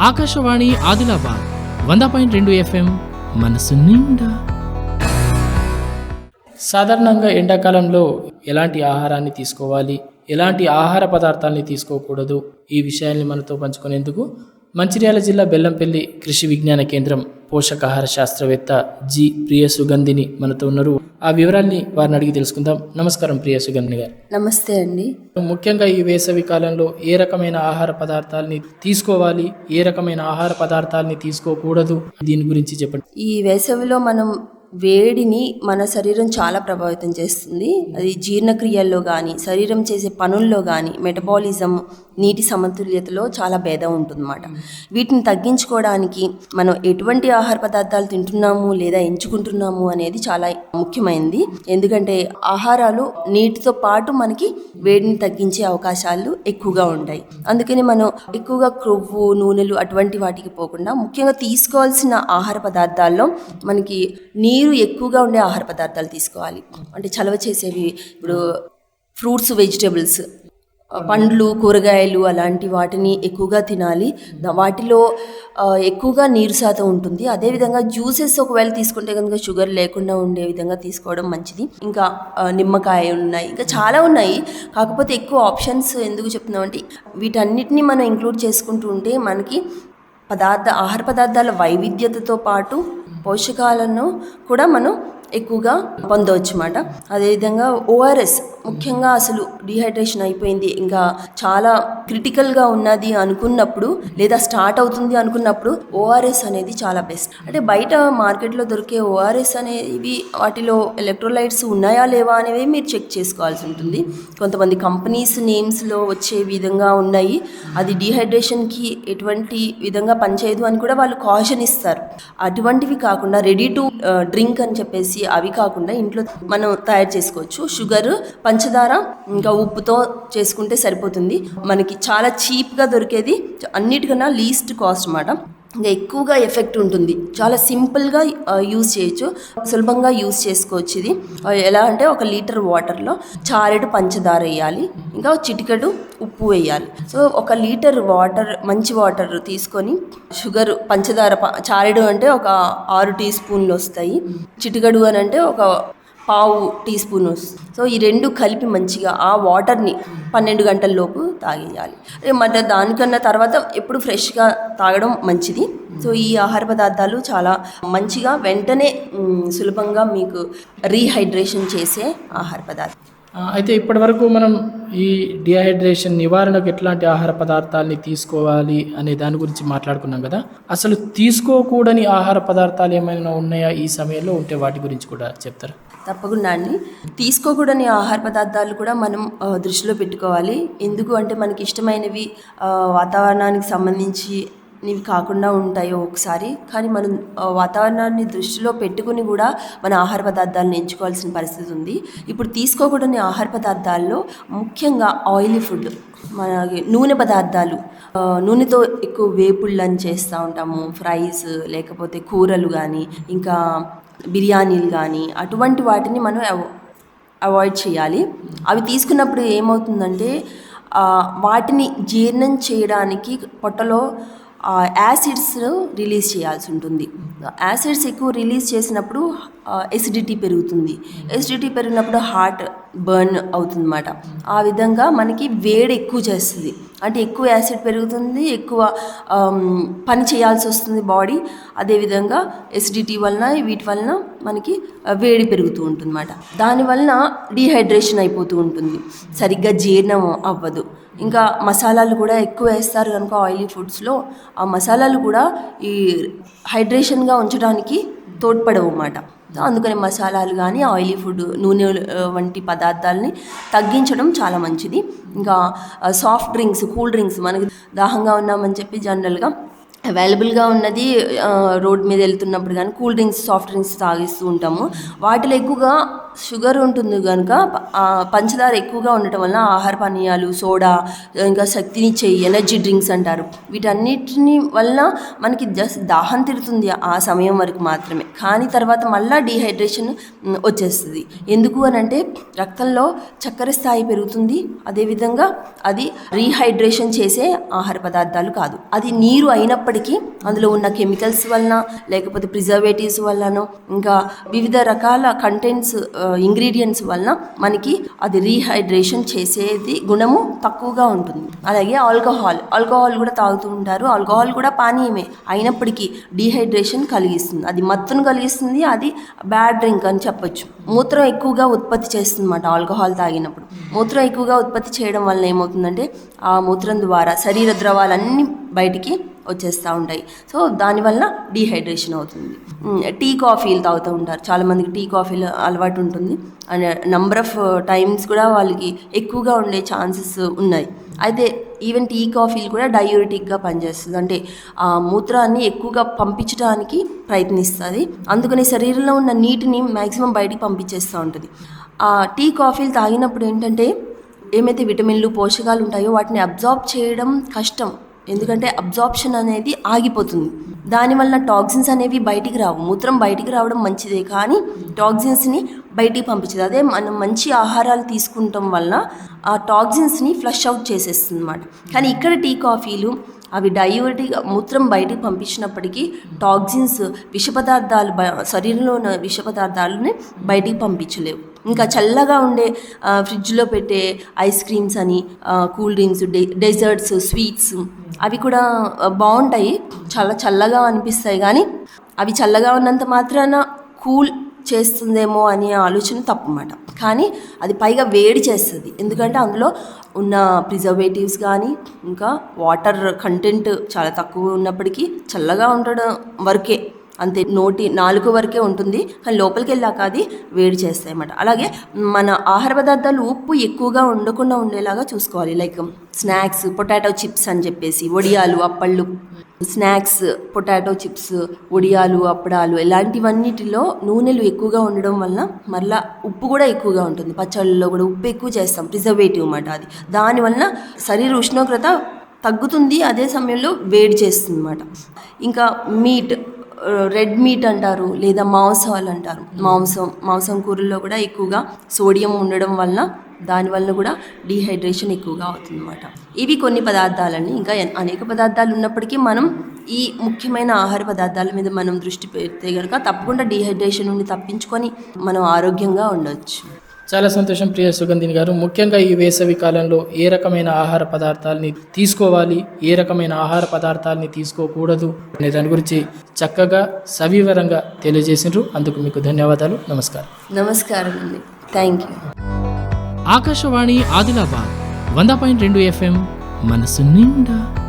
ఆకాశవాణి ఆదిలాబాద్ వంద పాయింట్ రెండు ఎఫ్ఎం మనసు నిండా. సాధారణంగా ఎండాకాలంలో ఎలాంటి ఆహారాన్ని తీసుకోవాలి? ఎలాంటి ఆహార పదార్థాలని తీసుకోకూడదు? ఈ విషయాల్ని మనతో పంచుకునేందుకు మంచిర్యాల జిల్లా బెల్లంపల్లి కృషి విజ్ఞాన కేంద్రం పోషకాహార శాస్త్రవేత్త జి. ప్రియ సుగంధిని మనతో ఉన్నారు. ఆ వివరాల్ని వారిని అడిగి తెలుసుకుందాం. నమస్కారం ప్రియ సుగంధిని గారు. నమస్తే అండి. ముఖ్యంగా ఈ వేసవి కాలంలో ఏ రకమైన ఆహార పదార్థాలని తీసుకోవాలి? ఏ రకమైన ఆహార పదార్థాలని తీసుకోకూడదు? దీని గురించి చెప్పండి. ఈ వేసవిలో మనం వేడిని మన శరీరం చాలా ప్రభావితం చేస్తుంది. అది జీర్ణక్రియల్లో కానీ శరీరం చేసే పనుల్లో కానీ మెటబాలిజం నీటి సమతుల్యతలో చాలా భేదం ఉంటుందన్నమాట. వీటిని తగ్గించుకోవడానికి మనం ఎటువంటి ఆహార పదార్థాలు తింటున్నాము లేదా ఎంచుకుంటున్నాము అనేది చాలా ముఖ్యమైనది ఎందుకంటే ఆహారాలు నీటితో పాటు మనకి వేడిని తగ్గించే అవకాశాలు ఎక్కువగా ఉంటాయి. అందుకని మనం ఎక్కువగా క్రొవ్వు నూనెలు అటువంటి వాటికి పోకుండా ముఖ్యంగా తీసుకోవాల్సిన ఆహార పదార్థాల్లో మనకి నీరు ఎక్కువగా ఉండే ఆహార పదార్థాలు తీసుకోవాలి. అంటే చలవ చేసేవి ఇప్పుడు ఫ్రూట్స్ వెజిటేబుల్స్ పండ్లు కూరగాయలు అలాంటి వాటిని ఎక్కువగా తినాలి. వాటిలో ఎక్కువగా నీరు శాతం ఉంటుంది. అదేవిధంగా జ్యూసెస్ ఒకవేళ తీసుకుంటే కనుక షుగర్ లేకుండా ఉండే విధంగా తీసుకోవడం మంచిది. ఇంకా నిమ్మకాయ ఉన్నాయి. ఇంకా చాలా ఉన్నాయి. కాకపోతే ఎక్కువ ఆప్షన్స్ ఎందుకు చెప్తున్నామంటే వీటన్నిటిని మనం ఇంక్లూడ్ చేసుకుంటూ ఉంటే మనకి పదార్థ ఆహార పదార్థాల వైవిధ్యతతో పాటు పోషకాలను కూడా మనం ఎక్కువగా పొందవచ్చు అన్నమాట అదేవిధంగా ఓఆర్ఎస్ ముఖ్యంగా అసలు డిహైడ్రేషన్ అయిపోయింది. ఇంకా చాలా క్రిటికల్గా ఉన్నది అనుకున్నప్పుడు లేదా స్టార్ట్ అవుతుంది అనుకున్నప్పుడు ఓఆర్ఎస్ అనేది చాలా బెస్ట్ అంటే బయట మార్కెట్లో దొరికే ఓఆర్ఎస్ అనేవి వాటిలో ఎలక్ట్రోలైట్స్ ఉన్నాయా లేవా అనేవి మీరు చెక్ చేసుకోవాల్సి ఉంటుంది. కొంతమంది కంపెనీస్ నేమ్స్లో వచ్చే విధంగా ఉన్నాయి. అది డిహైడ్రేషన్కి ఎటువంటి విధంగా పనిచేయదు అని కూడా వాళ్ళు కాషన్ ఇస్తారు. అటువంటివి కాకుండా రెడీ టు డ్రింక్ అని చెప్పేసి అవి కాకుండా ఇంట్లో మనం తయారు చేసుకోవచ్చు. షుగర్ పంచదార ఇంకా ఉప్పుతో చేసుకుంటే సరిపోతుంది. మనకి చాలా చీప్గా దొరికేది. అన్నిటికన్నా లీస్ట్ కాస్ట్ అన్నమాట ఇంకా ఎక్కువగా ఎఫెక్ట్ ఉంటుంది. చాలా సింపుల్గా యూజ్ చేయొచ్చు. సులభంగా యూజ్ చేసుకోవచ్చు ఇది. ఎలా అంటే ఒక లీటర్ వాటర్లో చారెడు పంచదార వేయాలి. ఇంకా చిటికెడు ఉప్పు వేయాలి. సో ఒక లీటర్ వాటర్ మంచి వాటర్ తీసుకొని షుగర్ పంచదార చారెడు అంటే ఒక ఆరు టీ స్పూన్లు వస్తాయి. చిటికెడు అని అంటే ఒక పావు టీ స్పూన్ సో ఈ రెండు కలిపి మంచిగా ఆ వాటర్ని పన్నెండు గంటల లోపు తాగేయాలి. మధ్య దానికన్నా తర్వాత ఎప్పుడు ఫ్రెష్గా తాగడం మంచిది. సో ఈ ఆహార పదార్థాలు చాలా మంచిగా వెంటనే సులభంగా మీకు రీహైడ్రేషన్ చేసే ఆహార పదార్థం. అయితే ఇప్పటివరకు మనం ఈ డిహైడ్రేషన్ నివారణకు ఎట్లాంటి ఆహార పదార్థాలని తీసుకోవాలి అనే దాని గురించి మాట్లాడుకున్నాం కదా. అసలు తీసుకోకూడని ఆహార పదార్థాలు ఏమైనా ఉన్నాయా ఈ సమయంలో ఉంటే వాటి గురించి కూడా చెప్తారా? తప్పకుండా అండి. తీసుకోకూడని ఆహార పదార్థాలు కూడా మనం దృష్టిలో పెట్టుకోవాలి. ఎందుకు అంటే మనకి ఇష్టమైనవి వాతావరణానికి సంబంధించి ఇవి కాకుండా ఉంటాయో ఒకసారి. కానీ మనం వాతావరణాన్ని దృష్టిలో పెట్టుకుని కూడా మన ఆహార పదార్థాలను ఎంచుకోవాల్సిన పరిస్థితి ఉంది. ఇప్పుడు తీసుకోకూడని ఆహార పదార్థాల్లో ముఖ్యంగా ఆయిలీ ఫుడ్ మన నూనె పదార్థాలు నూనెతో ఎక్కువ వేపుళ్ళని చేస్తూ ఉంటాము. ఫ్రైస్ లేకపోతే కూరలు కానీ ఇంకా బిర్యానీలు కానీ అటువంటి వాటిని మనం అవాయిడ్ చేయాలి. అవి తీసుకున్నప్పుడు ఏమవుతుందంటే వాటిని జీర్ణం చేయడానికి పొట్టలో యాసిడ్స్ రిలీజ్ చేయాల్సి ఉంటుంది. యాసిడ్స్ ఎక్కువ రిలీజ్ చేసినప్పుడు ఎసిడిటీ పెరుగుతుంది. ఎసిడిటీ పెరిగినప్పుడు హార్ట్ బర్న్ అవుతుందన్నమాట. ఆ విధంగా మనకి వేడి ఎక్కువ చేస్తుంది. అంటే ఎక్కువ యాసిడ్ పెరుగుతుంది ఎక్కువ పని చేయాల్సి వస్తుంది బాడీ అదేవిధంగా ఎసిడిటీ వలన వీటి వలన మనకి వేడి పెరుగుతూ ఉంటుంది అన్నమాట దానివలన డీహైడ్రేషన్ అయిపోతూ ఉంటుంది. సరిగ్గా జీర్ణం అవ్వదు. ఇంకా మసాలాలు కూడా ఎక్కువ వేస్తారు కనుక ఆయిలీ ఫుడ్స్లో ఆ మసాలాలు కూడా ఈ హైడ్రేషన్గా ఉంచడానికి తోడ్పడవు అన్నమాట. అందుకని మసాలాలు కానీ ఆయిలీ ఫుడ్ నూనె వంటి పదార్థాలని తగ్గించడం చాలా మంచిది. ఇంకా సాఫ్ట్ డ్రింక్స్ కూల్ డ్రింక్స్ మనకి దాహంగా ఉన్నామని చెప్పి జనరల్గా అవైలబుల్గా ఉన్నది రోడ్ మీద వెళ్తున్నప్పుడు కానీ కూల్ డ్రింక్స్ సాఫ్ట్ డ్రింక్స్ తాగిస్తూ ఉంటాము. వాటిలో ఎక్కువగా షుగర్ ఉంటుంది కనుక పంచదార ఎక్కువగా ఉండటం వలన ఆహార పానీయాలు సోడా ఇంకా శక్తినిచ్చే ఎనర్జీ డ్రింక్స్ అంటారు. వీటన్నిటిని వల్ల మనకి జస్ట్ దాహం తీరుతుంది ఆ సమయం వరకు మాత్రమే. కానీ తర్వాత మళ్ళీ డీహైడ్రేషన్ వచ్చేస్తుంది. ఎందుకు అని అంటే రక్తంలో చక్కెర స్థాయి పెరుగుతుంది. అదేవిధంగా అది రీహైడ్రేషన్ చేసే ఆహార పదార్థాలు కాదు. అది నీరు అయినప్పటికీ అందులో ఉన్న కెమికల్స్ వలన లేకపోతే ప్రిజర్వేటివ్స్ వలన ఇంకా వివిధ రకాల కంటెంట్స్ ఇంగ్రీడియంట్స్ వలన మనకి అది రీహైడ్రేషన్ చేసేది గుణము తక్కువగా ఉంటుంది. అలాగే ఆల్కహాల్ ఆల్కహాల్ కూడా తాగుతూ ఉంటారు. ఆల్కహాల్ కూడా పానీయమే. అయినప్పటికీ డీహైడ్రేషన్ కలిగిస్తుంది. అది మత్తును కలిగిస్తుంది అది బ్యాడ్ డ్రింక్ అని చెప్పొచ్చు. మూత్రం ఎక్కువగా ఉత్పత్తి చేస్తుంది అన్నమాట ఆల్కహాల్ తాగినప్పుడు. మూత్రం ఎక్కువగా ఉత్పత్తి చేయడం వల్ల ఏమవుతుందంటే ఆ మూత్రం ద్వారా శరీర ద్రవాలన్నీ బయటికి వచ్చేస్తూ ఉంటాయి. సో దానివల్ల డీహైడ్రేషన్ అవుతుంది. టీ కాఫీలు తాగుతూ ఉంటారు. చాలామందికి టీ కాఫీలు అలవాటు ఉంటుంది. అండ్ నంబర్ ఆఫ్ టైమ్స్ కూడా వాళ్ళకి ఎక్కువగా ఉండే ఛాన్సెస్ ఉన్నాయి. అయితే ఈవెన్ టీ కాఫీలు కూడా డయూరిటిక్గా పనిచేస్తుంది. అంటే ఆ మూత్రాన్ని ఎక్కువగా పంపించడానికి ప్రయత్నిస్తుంది. అందుకని శరీరంలో ఉన్న నీటిని మ్యాక్సిమం బయటికి పంపించేస్తూ ఉంటుంది. ఆ టీ కాఫీలు తాగినప్పుడు ఏంటంటే ఏమైతే విటమిన్లు పోషకాలు ఉంటాయో వాటిని అబ్జార్బ్ చేయడం కష్టం. ఎందుకంటే అబ్జార్ప్షన్ అనేది ఆగిపోతుంది. దానివల్ల టాక్సిన్స్ అనేవి బయటికి రావు. మూత్రం బయటికి రావడం మంచిదే కానీ టాక్సిన్స్ని బయటికి పంపించదు. అదే మనం మంచి ఆహారాలు తీసుకుంటాం వల్ల ఆ టాక్సిన్స్ని ఫ్లష్ అవుట్ చేసేస్తుంది అనమాట కానీ ఇక్కడ టీ కాఫీలు అవి డైవర్టిగా మూత్రం బయటికి పంపించినప్పటికీ టాక్సిన్స్ విష పదార్థాలు బ- శరీరంలో ఉన్న విష పదార్థాలని బయటికి పంపించలేవు. ఇంకా చల్లగా ఉండే ఫ్రిడ్జ్లో పెట్టే ఐస్ క్రీమ్స్ అని కూల్ డ్రింక్స్ డెజర్ట్స్ స్వీట్స్ అవి కూడా బాగుంటాయి. చాలా చల్లగా అనిపిస్తాయి కానీ అవి చల్లగా ఉన్నంత మాత్రాన కూల్ చేస్తుందేమో అనే ఆలోచన తప్పమాట. కానీ అది పైగా వేడి చేస్తుంది. ఎందుకంటే అందులో ఉన్న ప్రిజర్వేటివ్స్ కానీ ఇంకా వాటర్ కంటెంట్ చాలా తక్కువ ఉన్నప్పటికీ చల్లగా ఉండడం వరకే. అంతే నోటి నాలుగు వరకే ఉంటుంది. కానీ లోపలికి వెళ్ళాక అది వేడి చేస్తాయి అన్నమాట అలాగే మన ఆహార పదార్థాలు ఉప్పు ఎక్కువగా ఉండకుండా ఉండేలాగా చూసుకోవాలి. లైక్ స్నాక్స్ పొటాటో చిప్స్ అని చెప్పేసి వడియాలు అప్పళ్ళు స్నాక్స్ పొటాటో చిప్స్ వడియాలు అప్పడాలు ఇలాంటివన్నిటిలో నూనెలు ఎక్కువగా ఉండడం వల్ల మళ్ళా ఉప్పు కూడా ఎక్కువగా ఉంటుంది. పచ్చళ్ళలో కూడా ఉప్పు ఎక్కువ చేస్తాం ప్రిజర్వేటివ్ అన్నమాట అది. దానివల్ల శరీర ఉష్ణోగ్రత తగ్గుతుంది అదే సమయంలో వేడి చేస్తుంది అన్నమాట ఇంకా మీట్ రెడ్ మీట్ అంటారు లేదా మాంసాలు అంటారు. మాంసం మాంసం కూరల్లో కూడా ఎక్కువగా సోడియం ఉండడం వలన దానివల్ల కూడా డీహైడ్రేషన్ ఎక్కువగా అవుతుందన్నమాట. ఇవి కొన్ని పదార్థాలని ఇంకా అనేక పదార్థాలు ఉన్నప్పటికీ మనం ఈ ముఖ్యమైన ఆహార పదార్థాల మీద మనం దృష్టి పెడితే కనుక తప్పకుండా డీహైడ్రేషన్ నుండి తప్పించుకొని మనం ఆరోగ్యంగా ఉండవచ్చు చాలా సంతోషం ప్రియ సుగంధిని గారు. ముఖ్యంగా ఈ వేసవి కాలంలో ఏ రకమైన ఆహార పదార్థాలని తీసుకోవాలి? ఏ రకమైన ఆహార పదార్థాలని తీసుకోకూడదు? అనే దాని గురించి చక్కగా సవివరంగా తెలియజేసినారు. అందుకు మీకు ధన్యవాదాలు. నమస్కారం. నమస్కారం అండి. థ్యాంక్ యూ ఆకాశవాణి ఆదిలాబాద్ వంద పాయింట్ రెండు ఎఫ్ఎం మనసు నిండా.